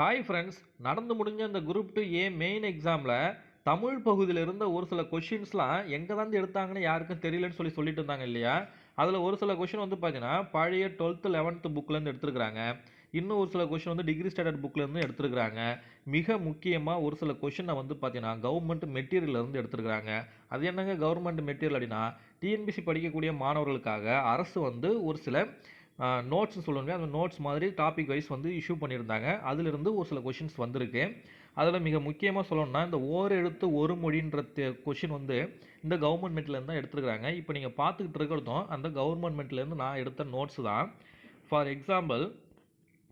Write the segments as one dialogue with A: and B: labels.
A: Hi friends நடந்து முடிஞ்ச இந்த குரூப் டூ ஏ மெயின் எக்ஸாமில் தமிழ் பகுதியில் இருந்த ஒரு சில கொஷின்ஸ்லாம் எங்கே தான் எடுத்தாங்கன்னு யாருக்கும் தெரியலன்னு சொல்லி சொல்லிட்டு இருந்தாங்க இல்லையா? அதில் ஒரு சில கொஷின் வந்து பார்த்தீங்கன்னா பழைய டுவெல்த்து லெவன்த்து புக்லேருந்து எடுத்துருக்குறாங்க. இன்னும் ஒரு சில கொஷின் வந்து டிகிரி ஸ்டாண்டர்ட் புக்லேருந்து எடுத்துருக்குறாங்க. மிக முக்கியமாக ஒரு சில கொஷினை வந்து பார்த்தீங்கன்னா கவர்மெண்ட் மெட்டீரியல்லேருந்து எடுத்துருக்குறாங்க. அது என்னங்க கவர்மெண்ட் மெட்டீரியல் அப்படின்னா டிஎன்பிசி படிக்கக்கூடிய மாணவர்களுக்காக அரசு வந்து ஒரு சில நோட்ஸ் சொல்லுங்க. அந்த நோட்ஸ் மாதிரி டாபிக் வைஸ் வந்து இஷ்யூ பண்ணியிருந்தாங்க. அதிலிருந்து ஒரு சில கொஷின்ஸ் வந்திருக்கு. அதில் மிக முக்கியமாக சொல்லணும்னா இந்த ஓர் எழுத்து ஒரு மொழின்ற கொஷின் வந்து இந்த கவர்மெண்ட்மெண்ட்லேருந்து தான் எடுத்துருக்காங்க இப்போ நீங்கள் பார்த்துக்கிட்டு இருக்கிறதும் அந்த கவர்மெண்ட்மெண்ட்லேருந்து நான் எடுத்த நோட்ஸ் தான். ஃபார் எக்ஸாம்பிள்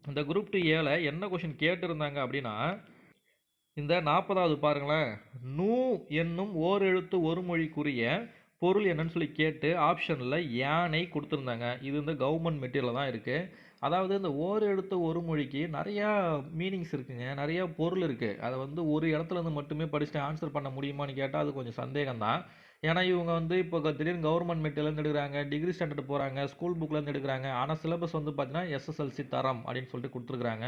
A: இந்த குரூப் டூ ஏல என்ன கொஷின் கேட்டிருந்தாங்க அப்படின்னா இந்த நாற்பதாவது பாருங்களேன். நூ என்னும் ஓர் எழுத்து ஒரு மொழிக்குரிய பொருள் என்னன்னு சொல்லி கேட்டு ஆப்ஷனில் யானை கொடுத்துருந்தாங்க. இது வந்து கவர்மெண்ட் மெட்டீரியல் தான் இருக்குது அதாவது இந்த ஓர் எழுத்து ஒரு மொழிக்கு நிறையா மீனிங்ஸ் இருக்குங்க. நிறையா பொருள் இருக்குது அதை வந்து ஒரு இடத்துலேருந்து மட்டுமே படிச்சுட்டு ஆன்சர் பண்ண முடியுமான்னு கேட்டால் அது கொஞ்சம் சந்தேகம் தான். ஏன்னா இவங்க வந்து இப்போ திடீர்னு கவர்மெண்ட் மெட்டீரியல்லேருந்து எடுக்கிறாங்க டிகிரி ஸ்டாண்டர்ட் போகிறாங்க ஸ்கூல் புக்லேருந்து எடுக்கிறாங்க. ஆனால் சிலபஸ் வந்து பார்த்தீங்கன்னா எஸ்எஸ்எல்சி தரம் அப்படின்னு சொல்லிட்டு கொடுத்துருக்குறாங்க.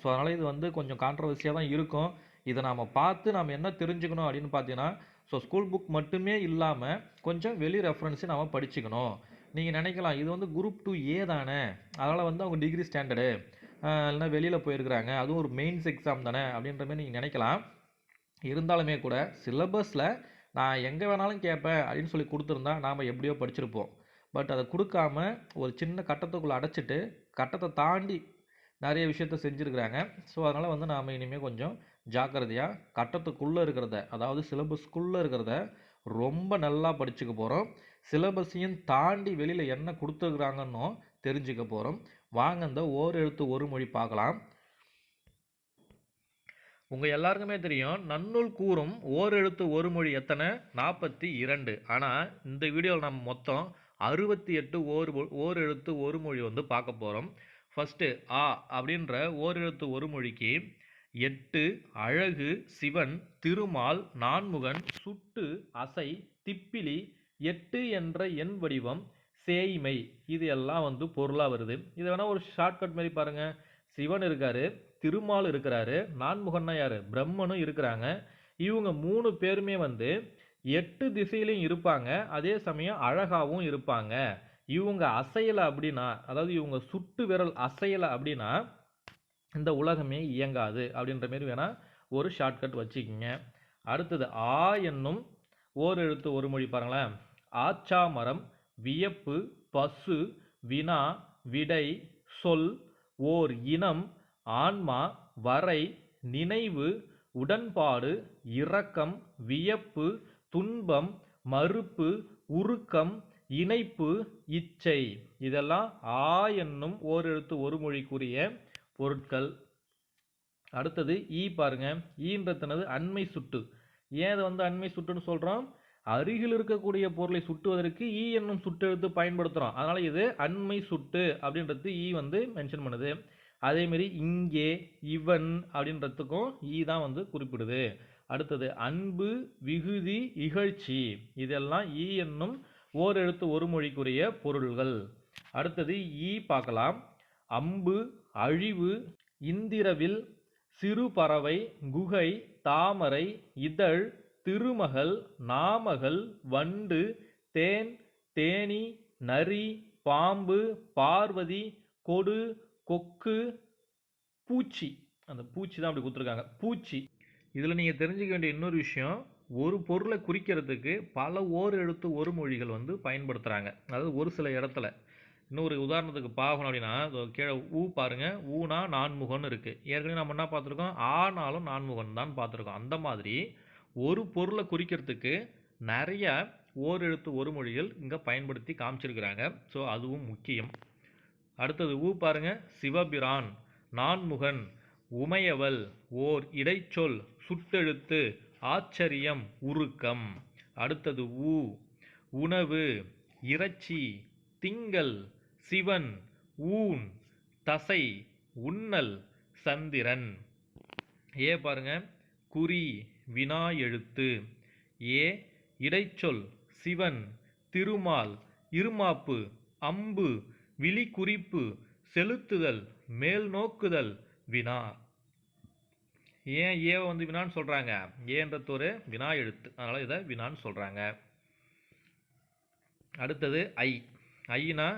A: ஸோ அதனால் இது வந்து கொஞ்சம் கான்ட்ரவர்சியாக தான் இருக்கும். இதை நாம் பார்த்து நாம் என்ன தெரிஞ்சுக்கணும் அப்படின்னு பார்த்தீங்கன்னா ஸோ ஸ்கூல் புக் மட்டுமே இல்லாமல் கொஞ்சம் வெளி ரெஃபரன்ஸு நாம் படிச்சுக்கணும். நீங்கள் நினைக்கலாம் இது வந்து குரூப் டூ ஏ தானே. அதனால் வந்து அவங்க டிகிரி ஸ்டாண்டர்டு இல்லைனா வெளியில் போயிருக்கிறாங்க. அதுவும் ஒரு மெயின்ஸ் எக்ஸாம் தானே அப்படின்ற மாதிரி நீங்கள் நினைக்கலாம். இருந்தாலுமே கூட சிலபஸில் நான் எங்கே வேணாலும் கேட்பேன் அப்படின்னு சொல்லி கொடுத்துருந்தா நாம் எப்படியோ படிச்சிருப்போம். பட் அதை கொடுக்காம ஒரு சின்ன கட்டத்துக்குள்ளே அடைச்சிட்டு கட்டத்தை தாண்டி நிறைய விஷயத்த செஞ்சுருக்கிறாங்க. ஸோ அதனால் வந்து நாம் இனிமேல் கொஞ்சம் ஜாக்கிரதையாக கட்டத்துக்குள்ளே இருக்கிறத அதாவது சிலபஸ்க்குள்ளே இருக்கிறத ரொம்ப நல்லா படிச்சுக்க போகிறோம் சிலபஸையும் தாண்டி வெளியில் என்ன கொடுத்துருக்குறாங்கன்னு தெரிஞ்சுக்க போகிறோம் வாங்க இந்த ஓர் எழுத்து ஒரு மொழி பார்க்கலாம். உங்கள் எல்லாருக்குமே தெரியும் நன்னூல் கூறும் ஓர் எழுத்து ஒரு மொழி எத்தனை? நாற்பத்தி இரண்டு. ஆனால் இந்த வீடியோவில் நம்ம மொத்தம் அறுபத்தி எட்டு ஓர் ஓர் எழுத்து ஒரு மொழி வந்து பார்க்க போகிறோம் ஃபஸ்ட்டு ஆ அப்படின்ற ஓரெழுத்து ஒரு மொழிக்கு எட்டு அழகு சிவன் திருமால் நான்முகன் சுட்டு அசை திப்பிலி எட்டு என்ற எண் வடிவம் சேய்மை. இது எல்லாம் வந்து பொருளாக வருது. இது வேணால் ஒரு ஷார்ட்கட் மாதிரி பாருங்கள் சிவன் இருக்காரு திருமால் இருக்கிறாரு நான்முகன்னா யார்? பிரம்மனும் இருக்கிறாங்க. இவங்க மூணு பேருமே வந்து எட்டு திசையிலையும் இருப்பாங்க. அதே சமயம் அழகாகவும் இருப்பாங்க. இவங்க அசையலை அப்படின்னா அதாவது இவங்க சுட்டு விரல் அசையலை அப்படின்னா இந்த உலகமே இயங்காது அப்படின்ற மாரி வேணால் ஒரு ஷார்ட்கட் வச்சுக்கிங்க. அடுத்தது ஆ என்னும் ஓர் எழுத்து ஒரு மொழி பாருங்களேன். ஆச்சா மரம் வியப்பு பசு வினா விடை சொல் ஓர் இனம் ஆன்மா வரை நினைவு உடன்பாடு இரக்கம் வியப்பு துன்பம் மறுப்பு உருக்கம் இணைப்பு இச்சை இதெல்லாம் ஆ என்னும் ஓர் எழுத்து ஒரு மொழிக்குரிய பொருட்கள். அடுத்தது ஈ பாருங்க. ஈன்றத்தினது அண்மை சுட்டு. ஏன் அதை வந்து அண்மை சுட்டுன்னு சொல்கிறோம் அருகில் இருக்கக்கூடிய பொருளை சுட்டுவதற்கு ஈ என்னும் சுட்டெழுத்து பயன்படுத்துகிறோம் அதனால் இது அண்மை சுட்டு அப்படின்றது ஈ வந்து மென்ஷன் பண்ணுது. அதேமாரி இங்கே இவன் அப்படின்றதுக்கும் ஈ தான் வந்து குறிப்பிடுது. அடுத்தது அன்பு விகுதி இகழ்ச்சி. இதெல்லாம் ஈ என்னும் ஓர் எழுத்து ஒரு மொழிக்குரிய பொருள்கள். அடுத்தது ஈ பார்க்கலாம். அம்பு அழிவு இந்திரவில் சிறு பறவை குகை தாமரை இதழ் திருமகள் நாமகள் வண்டு தேன் தேனி நரி பாம்பு பார்வதி கொடு கொக்கு பூச்சி. அந்த பூச்சி தான் அப்படி கொடுத்துருக்காங்க. பூச்சி. இதில் நீங்கள் தெரிஞ்சுக்க வேண்டிய இன்னொரு விஷயம் ஒரு பொருளை குறிக்கிறதுக்கு பல ஓர் எழுத்து ஒரு மொழிகள் வந்து பயன்படுத்துகிறாங்க அதாவது ஒரு சில இடத்துல. இன்னொரு உதாரணத்துக்கு பார்க்கணும் அப்படின்னா கீழே ஊ பாருங்கள் ஊனா நான்முகன்னு இருக்குது ஏற்கனவே நம்ம என்ன பார்த்துருக்கோம்? ஆனாலும் நான்முகன் தான் பார்த்துருக்கோம். அந்த மாதிரி ஒரு பொருளை குறிக்கிறதுக்கு நிறைய ஓர் எழுத்து ஒரு மொழிகள் இங்கே பயன்படுத்தி காமிச்சிருக்கிறாங்க. ஸோ அதுவும் முக்கியம். அடுத்தது ஊ பாருங்கள் சிவபிரான் நான்முகன் உமையவள் ஓர் இடைச்சொல் சுட்டெழுத்து ஆச்சரியம் உருக்கம். அடுத்தது ஊ. உணவு இறைச்சி திங்கள் சிவன் ஊன் தசை உண்ணல் சந்திரன். ஏ பாருங்க. குறி வினா எழுத்து. ஏ இடைச்சொல் சிவன் திருமால் இருமாப்பு அம்பு விழிக்குறிப்பு செலுத்துதல் மேல் நோக்குதல் வினா. ஏன் ஏவை வந்து வினான்னு சொல்கிறாங்க ஏன்றது ஒரு வினா எழுத்து. அதனால் இதை வினான்னு சொல்கிறாங்க அடுத்தது ஐ. ஐனா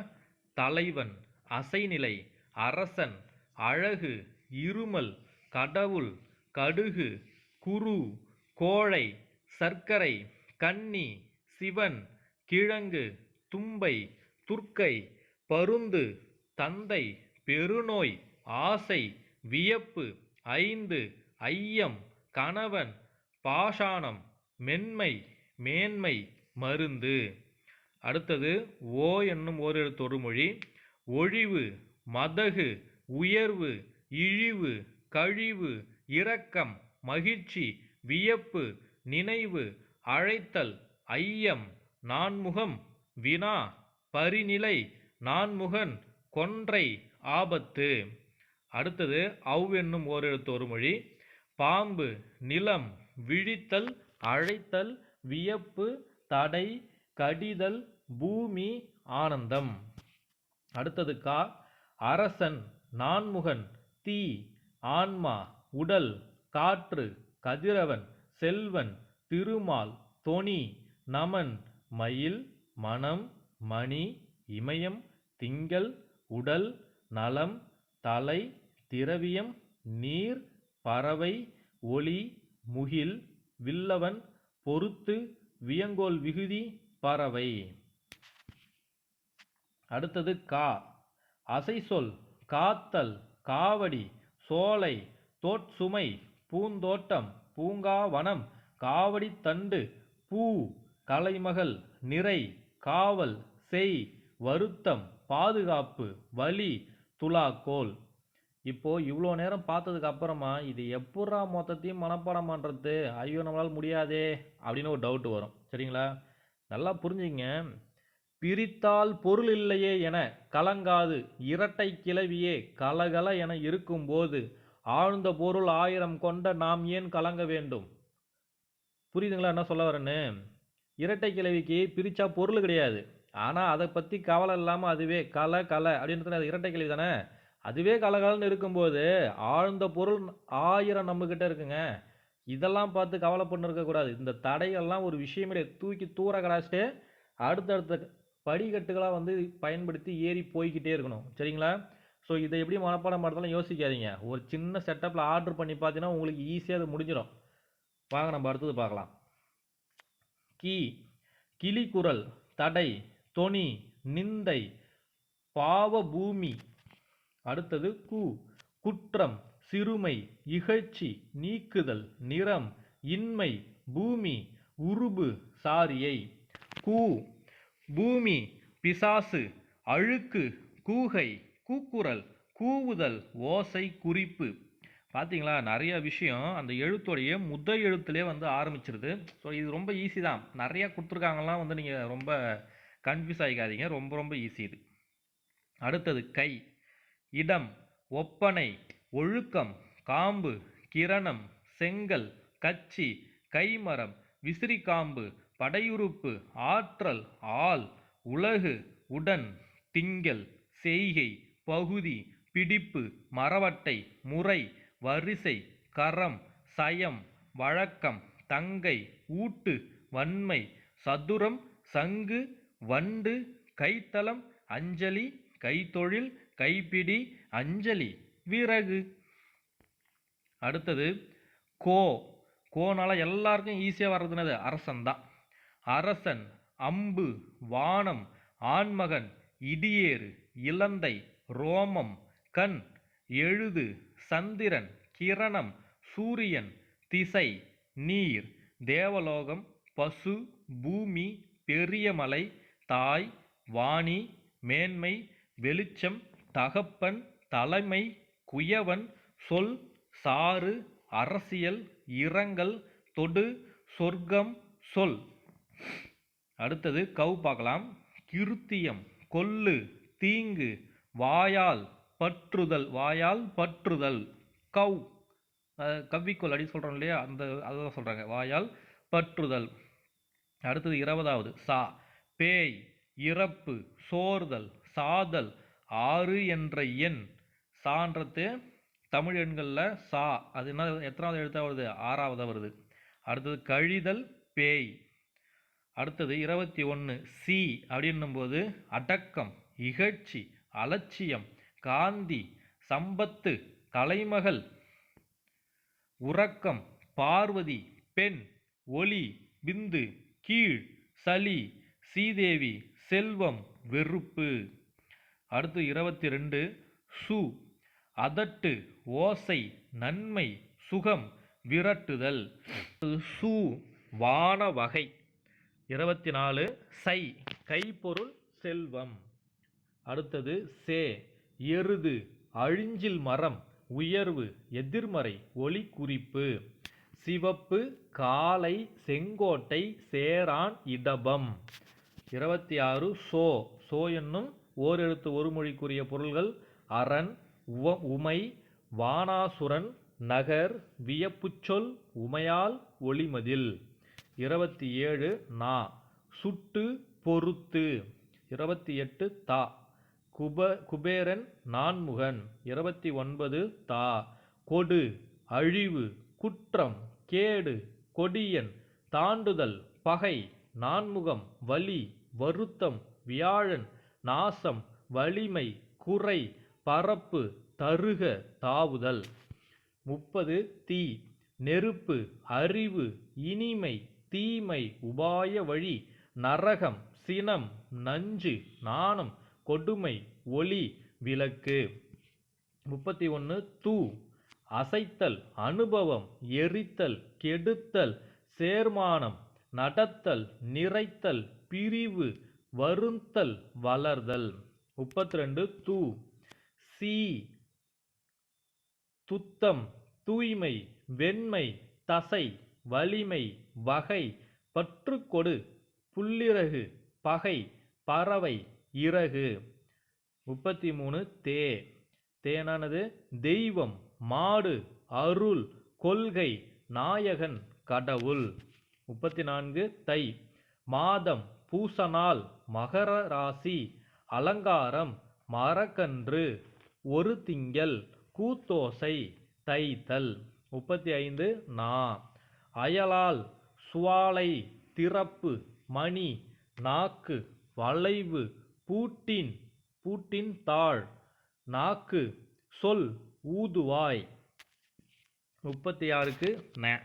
A: தலைவன் அசைநிலை அரசன் அழகு இருமல் கடவுள் கடுகு குரு கோழை சர்க்கரை கன்னி சிவன் கிழங்கு தும்பை துர்க்கை பருந்து தந்தை பெருநோய் ஆசை வியப்பு ஐந்து ஐயம் கணவன் பாஷாணம் மென்மை மேன்மை மருந்து. அடுத்தது ஓ என்னும் ஓரிரு தொடுமொழி. ஒழிவு மதகு உயர்வு இழிவு கழிவு இரக்கம் மகிழ்ச்சி வியப்பு நினைவு அழைத்தல் ஐயம் நான்முகம் வினா பரிநிலை நான்முகன் கொன்றை ஆபத்து. அடுத்தது அவ் என்னும் ஓரெழுத்து ஒரு மொழி பாம்பு நிலம் விழித்தல் அழைத்தல் வியப்பு தடை கடிதல் பூமி ஆனந்தம். அடுத்தது கா அரசன் நான்முகன் தீ ஆன்மா உடல் காற்று கதிரவன் செல்வன் திருமால் தொனி நமன் மயில் மனம் மணி இமயம் திங்கள் உடல் நலம் தலை திரவியம் நீர் பறவை ஒளி முகில் வில்லவன் பொறுத்து வியங்கோல் விகுதி பறவை. அடுத்தது கா. அசைசொல் காத்தல் காவடி சோலை தோட்சுமை பூந்தோட்டம் பூங்காவனம் காவடி தண்டு பூ கலைமகள் நிறை காவல் செய் வருத்தம் பாதுகாப்பு வலி துலாக்கோல். இப்போது இவ்வளோ நேரம் பார்த்ததுக்கு அப்புறமா இது எப்பட்றா மொத்தத்தையும் மனப்பாடம் பண்ணுறது ஐயோ நம்மளால் முடியாதே அப்படின்னு ஒரு டவுட் வரும். சரிங்களா? நல்லா புரிஞ்சுங்க. பிரித்தால் பொருள் இல்லையே என கலங்காது. இரட்டை கிளவியே கலகல என இருக்கும்போது ஆழ்ந்த பொருள் ஆயிரம் கொண்ட நாம் ஏன் கலங்க வேண்டும்? புரியுதுங்களா என்ன சொல்ல வரேன்னு? இரட்டை கிளவிக்கு பிரித்தா பொருள் கிடையாது. ஆனால் அதை பற்றி கவலை இல்லாமல் அதுவே கலை கலை அப்படின்றது அது இரட்டை கிளவி தானே? அதுவே கலகலன்னு இருக்கும்போது ஆழ்ந்த பொருள் ஆயிரம் நம்மக்கிட்ட இருக்குங்க. இதெல்லாம் பார்த்து கவலைப்பட்டு இருக்கக்கூடாது இந்த தடைகள்லாம் ஒரு விஷயமே தூக்கி தூர கடாச்சிட்டு அடுத்தடுத்த படிக்கட்டுகளாக வந்து பயன்படுத்தி ஏறி போய்கிட்டே இருக்கணும். சரிங்களா? ஸோ இதை எப்படி மனப்பாடம் பண்ணுறதுலாம் யோசிக்காதீங்க. ஒரு சின்ன செட்டப்பில் ஆர்டர் பண்ணி பார்த்தீங்கன்னா உங்களுக்கு ஈஸியாக அது முடிஞ்சிடும். வாங்க நம்ம அடுத்தது பார்க்கலாம். கீ கிளிக்குரல் தடை தொனி நிந்தை பாவ பூமி அடுத்தது கு. குற்றம் சிறுமை இகழ்ச்சி நீக்குதல் நிறம் இன்மை பூமி உருபு சாரியை. கூ. பூமி பிசாசு அழுக்கு கூகை கூக்குரல் கூவுதல் ஓசை குறிப்பு. பார்த்தீங்களா நிறைய விஷயம் அந்த எழுத்துடைய முத எழுத்துலேயே வந்து ஆரம்பிச்சிருது. ஸோ இது ரொம்ப ஈஸி தான். நிறைய கொடுத்துருக்காங்கலாம் வந்து நீங்கள் ரொம்ப கன்ஃபியூஸ் ஆகிக்காதீங்க ரொம்ப ரொம்ப ஈஸி இது. அடுத்தது கை. இடம் ஒப்பனை ஒழுக்கம் காம்பு கிரணம் செங்கல் கச்சி கைமரம் விசிறிக்காம்பு படையுறுப்பு ஆற்றல் ஆள் உலகு உடன் திங்கள் செய்கை பகுதி பிடிப்பு மரவட்டை முறை வரிசை கரம் சயம் வழக்கம் தங்கை ஊட்டு வன்மை சதுரம் சங்கு வண்டு கைத்தலம் அஞ்சலி கைத்தொழில் கைப்பிடி அஞ்சலி விறகு. அடுத்தது கோ. கோனால எல்லாருக்கும் ஈஸியாக வர்றதுனது அரசன் தான் அரசன் அம்பு வானம் ஆண்மகன் இடியேறு இலந்தை ரோமம் கண் எழுது சந்திரன் கிரணம் சூரியன் திசை நீர் தேவலோகம் பசு பூமி பெரிய மலை தாய் வாணி மேன்மை வெளிச்சம் தகப்பன் தலைமை குயவன் சொல் சாறு அரசியல் இரங்கல் தொடு சொர்க்கம் சொல். அடுத்தது கவு பார்க்கலாம். கிருத்தியம் கொல்லு தீங்கு வாயால் பற்றுதல் வாயால் பற்றுதல். கவ். கவ்விக்கொள் அடி அப்படி சொல்கிறோம் இல்லையா? அந்த அதுதான் சொல்கிறாங்க வாயால் பற்றுதல். அடுத்தது இருபதாவது சா. பேய் இறப்பு சோர்தல் சாதல். ஆறு என்ற எண். சான்றது தமிழ் எண்களில் சா. அது என்ன எத்தனாவது எழுத்தாக வருது? ஆறாவதாக வருது. அடுத்தது கழிதல் பேய். அடுத்தது இருபத்தி ஒன்று சி. அப்படின்னும்போது அடக்கம் இகழ்ச்சி அலட்சியம் காந்தி சம்பத்து கலைமகள் உறக்கம் பார்வதி பெண் ஒளி பிந்து கீழ் சளி சீதேவி செல்வம் வெறுப்பு. அடுத்து இருபத்தி ரெண்டு சு. அதட்டு ஓசை நன்மை சுகம் விரட்டுதல். சு வான வகை. இருபத்தி நாலு சை கைப்பொருள் செல்வம். அடுத்தது சே எருது அழிஞ்சில் மரம் உயர்வு எதிர்மறை ஒளி குறிப்பு சிவப்பு காலை செங்கோட்டை சேரான் இடபம். இருபத்தி ஆறு சோ. சோ என்னும் ஓரெழுத்து ஒரு மொழிக்குரிய பொருள்கள் அரண் உவ உமை வானாசுரன் நகர் வியப்புச்சொல் உமையால் ஒளிமதில். இருபத்தி ஏழு நா. சுட்டு பொறுத்து. இருபத்தி எட்டு தா. குப குபேரன் நான்முகன். இருபத்தி ஒன்பது தா. கொடு அழிவு குற்றம் கேடு கொடியன் தாண்டுதல் பகை நான்முகம் வலி வருத்தம் வியாழன் நாசம் வலிமை குறை பரப்பு தருக தாவுதல். முப்பது தீ நெருப்பு அறிவு இனிமை தீமை உபாய வழி நரகம் சினம் நஞ்சு நாணம் கொடுமை ஒளி விளக்கு. முப்பத்தி ஒன்று தூ அசைத்தல் அனுபவம் எரித்தல் கெடுத்தல் சேர்மானம் நடத்தல் நிறைத்தல் பிரிவு வருந்தல் வளர்தல். முப்பத்தி ரெண்டு தூ. சி. துத்தம் தூய்மை வெண்மை தசை வலிமை வகை பற்றுக்கொடு புல்லிறகு பகை பறவை இறகு. முப்பத்தி மூணு தே. தேனானது தெய்வம் மாடு அருள் கொள்கை நாயகன் கடவுள். முப்பத்தி நான்கு தை. மாதம் பூசனால் மகர ராசி அலங்காரம் மரக்கன்று ஒரு திங்கள் கூத்தோசை தைத்தல். முப்பத்தி ஐந்து நா. அயலால் சுவாலை திறப்பு மணி நாக்கு வளைவு பூட்டின் பூட்டின் தாழ் நாக்கு சொல் ஊதுவாய். முப்பத்தி ஆறுக்கு ந.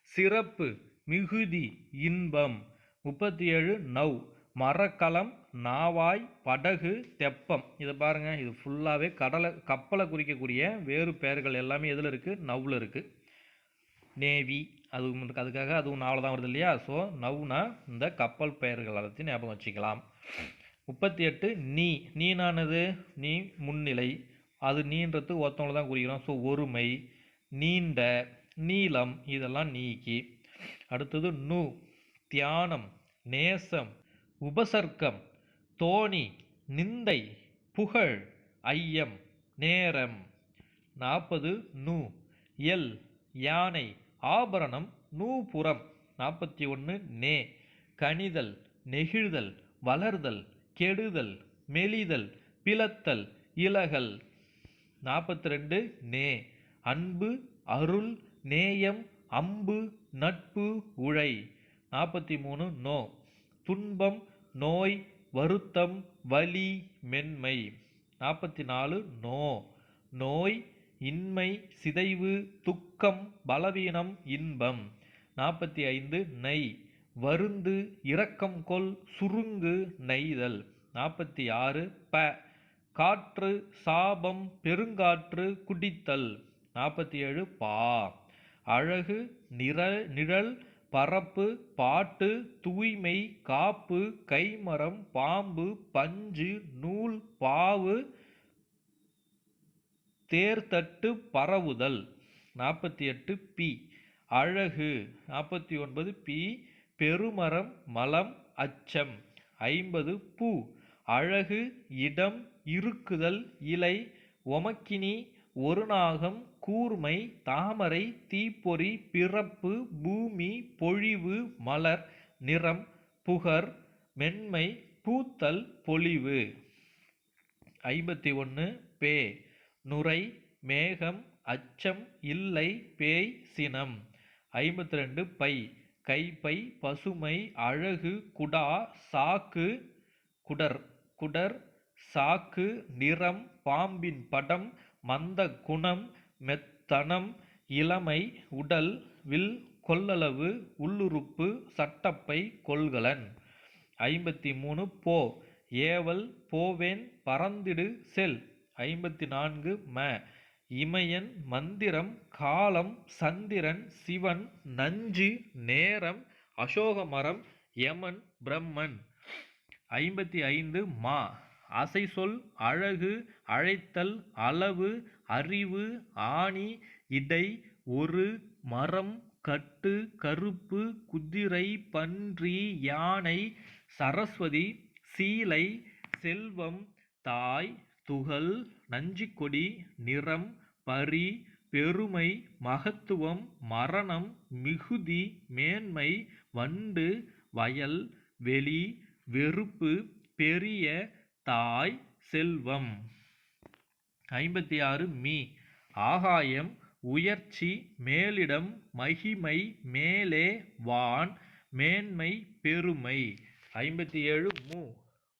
A: சிறப்பு மிகுதி இன்பம். முப்பத்தி ஏழு நவ் மரக்கலம் நாவாய் படகு தெப்பம். இதை பாருங்கள் இது ஃபுல்லாகவே கடலை கப்பலை குறிக்கக்கூடிய வேறு பெயர்கள் எல்லாமே எதில் இருக்குது நவ்வில் இருக்குது நேவி அது அதுக்காக அதுவும் நாவில் தான் வருது இல்லையா? ஸோ நவ்னா இந்த கப்பல் பெயர்கள் எல்லாத்தையும் ஞாபகம் வச்சுக்கலாம். முப்பத்தி எட்டு நீ நீனானது நீ முன்னிலை. அது நீன்றது ஒருத்தவங்களை தான் குறிக்கிறோம். ஸோ ஒருமை நீண்ட நீளம் இதெல்லாம் நீக்கி. அடுத்தது நூ. தியானம் நேசம் உபசர்க்கம் தோணி நிந்தை புகழ் ஐயம் நேரம். நாற்பது நு. எல். யானை ஆபரணம் நூபுறம். நாற்பத்தி ஒன்று நே. கணிதல் நெகிழ்தல் வளர்தல் கெடுதல் மெலிதல் பிளத்தல் இலகல். நாற்பத்தி ரெண்டு நே. அன்பு அருள் நேயம் அம்பு நட்பு உழை. நாற்பத்தி மூணு நோ. துன்பம் நோய் வருத்தம் வலி மென்மை. நாற்பத்தி நாலு நோ. நோய் இன்மை சிதைவு துக்கம் பலவீனம் இன்பம். நாற்பத்தி ஐந்து நெய். வருந்து இரக்கம் கொள் சுருங்கு நெய்தல். நாற்பத்தி ஆறு ப. காற்று சாபம் பெருங்காற்று குடித்தல். நாற்பத்தி ஏழு பா. அழகு நிற நிழல் பரப்பு பாட்டு தூய்மை காப்பு கைமரம் பாம்பு பஞ்சு நூல் பாவு தேர்தட்டு பரவுதல். நாற்பத்தி எட்டு பி. அழகு. நாற்பத்தி ஒன்பது பி. பெருமரம் மலம் அச்சம். ஐம்பது பூ. அழகு இடம் இருக்குதல் இலை ஒமக்கினி ஒரு நாகம் கூர்மை தாமரை தீப்பொறி பிறப்பு பூமி பொழிவு மலர் நிறம் புகர் மென்மை பூத்தல் பொலிவு. ஐம்பத்தி ஒன்று பே. நுரை மேகம் அச்சம் இல்லை பேய் சினம். ஐம்பத்தி ரெண்டு பை. கைப்பை பசுமை அழகு குடா சாக்கு குடர். குடர் சாக்கு நிறம் பாம்பின் படம் மந்த குணம் மெத்தனம் இளமை உடல் வில் கொள்ளளவு உள்ளுறுப்பு சட்டப்பை கொள்கலன். ஐம்பத்தி மூணு போ. ஏவல் போவேன் பறந்திடு செல். ஐம்பத்தி நான்கு ம. இமயன் மந்திரம் காலம் சந்திரன் சிவன் நஞ்சு நேரம் அசோகமரம் யமன் பிரம்மன். ஐம்பத்தி ஐந்து மா. அசை சொல் அழகு அழைத்தல் அளவு அறிவு ஆணி இடை ஒரு மரம் கட்டு கருப்பு குதிரை பன்றி யானை சரஸ்வதி சீலை செல்வம் தாய் துகள் நஞ்சிக்கொடி நிறம் பரி பெருமை மகத்துவம் மரணம் மிகுதி மேன்மை வண்டு வயல் வெளி வெறுப்பு பெரிய தாய் செல்வம். ஐம்பத்தி ஆறு மீ. ஆகாயம் உயர்ச்சி மேலிடம் மகிமை மேலே வான் மேன்மை பெருமை. ஐம்பத்தி ஏழு மூ.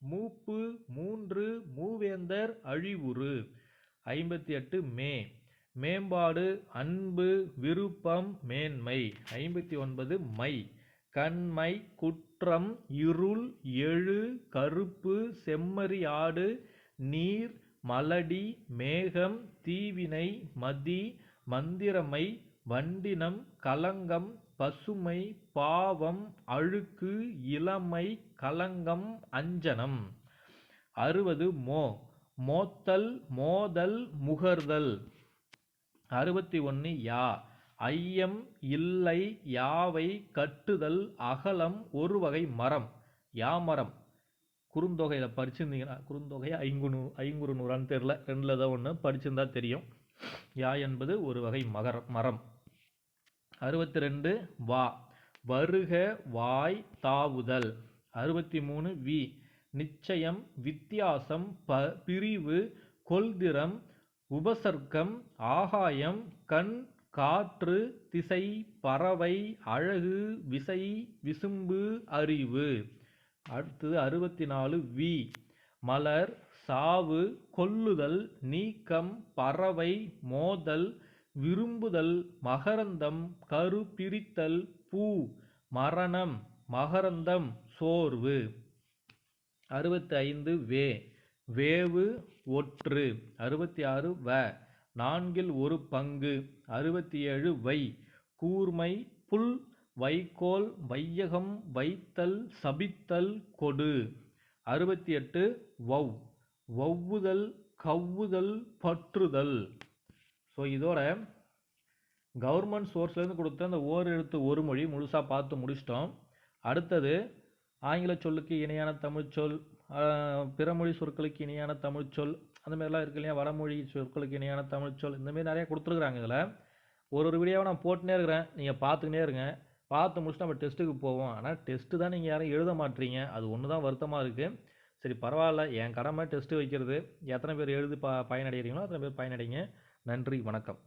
A: மூப்பு மூன்று மூவேந்தர் அழிவுறு. ஐம்பத்தி எட்டு மே. மேம்பாடு அன்பு விருப்பம் மேன்மை. ஐம்பத்தி ஒன்பது மை. கண்மை குற்றம் இருள் எழு கருப்பு செம்மறி ஆடு நீர் மலடி மேகம் தீவினை மதி மந்திரமை வண்டினம் களங்கம் பசுமை பாவம் அழுக்கு இளமை களங்கம் அஞ்சனம். அறுபது மோ. மோத்தல் மோதல் முகர்தல். அறுபத்தி ஒன்று யா. ஐயம் இல்லை யாவை கட்டுதல் அகலம் ஒரு வகை மரம். யாமரம் குறுந்தொகையில் படிச்சிருந்தீங்கன்னா குறுந்தொகையை ஐங்குணு ஐங்குறு நூறான்னு தெரில ரெண்டில் தான் ஒன்று படிச்சிருந்தா தெரியும். யா என்பது ஒரு வகை மகர மரம். அறுபத்தி ரெண்டு வா. வருக வாய் தாவுதல். அறுபத்தி மூணு வி. நிச்சயம் வித்தியாசம் ப பிரிவு கொள்திறம் உபசர்க்கம் ஆகாயம் கண் காற்று திசை பறவை அழகு விசை விசும்பு அறிவு. அடுத்தது அறுபத்தி நாலு வி. மலர் சாவு கொல்லுதல் நீக்கம் பறவை மோதல் விரும்புதல் மகரந்தம் கரு பிரித்தல் பூ மரணம் மகரந்தம் சோர்வு. அறுபத்தி ஐந்து வே. வேவு ஒற்று. அறுபத்தி ஆறு வ. நான்கில் ஒரு பங்கு. அறுபத்தி ஏழு வை. கூர்மை புல் வைக்கோல் வையகம் வைத்தல் சபித்தல் கொடு. அறுபத்தி எட்டு வவ் வவ்வுதல் கவ்வுதல் பற்றுதல். ஸோ இதோட கவர்மெண்ட் சோர்ஸ்லேருந்து கொடுத்த அந்த ஓர் எழுத்து ஒரு மொழி முழுசாக பார்த்து முடிச்சிட்டோம். அடுத்தது ஆங்கில சொல்லுக்கு இணையான தமிழ்ச்சொல் பிறமொழி சொற்களுக்கு இணையான தமிழ்ச்சொல் அந்த மாதிரிலாம் இருக்கு இல்லையா? வடமொழி சொற்களுக்கு இணையான தமிழ்ச்சொல் இந்தமாரி நிறையா கொடுத்துருக்குறாங்க இதில். ஒரு ஒரு வீடியோவை நான் போட்டுனே இருக்கிறேன். நீங்கள் பார்த்துக்கினே இருங்க. பார்த்து முடிச்சுட்டு நம்ம டெஸ்ட்டுக்கு போவோம். ஆனால் டெஸ்ட்டு தான் நீங்கள் யாரும் எழுத மாட்டீங்க. அது ஒன்று தான் வருத்தமாக இருக்குது சரி பரவாயில்ல. என் கடமை டெஸ்ட்டு வைக்கிறது. எத்தனை பேர் எழுதி ப பயனடைகிறீங்களோ அத்தனை பேர் பயனடைங்க. நன்றி வணக்கம்.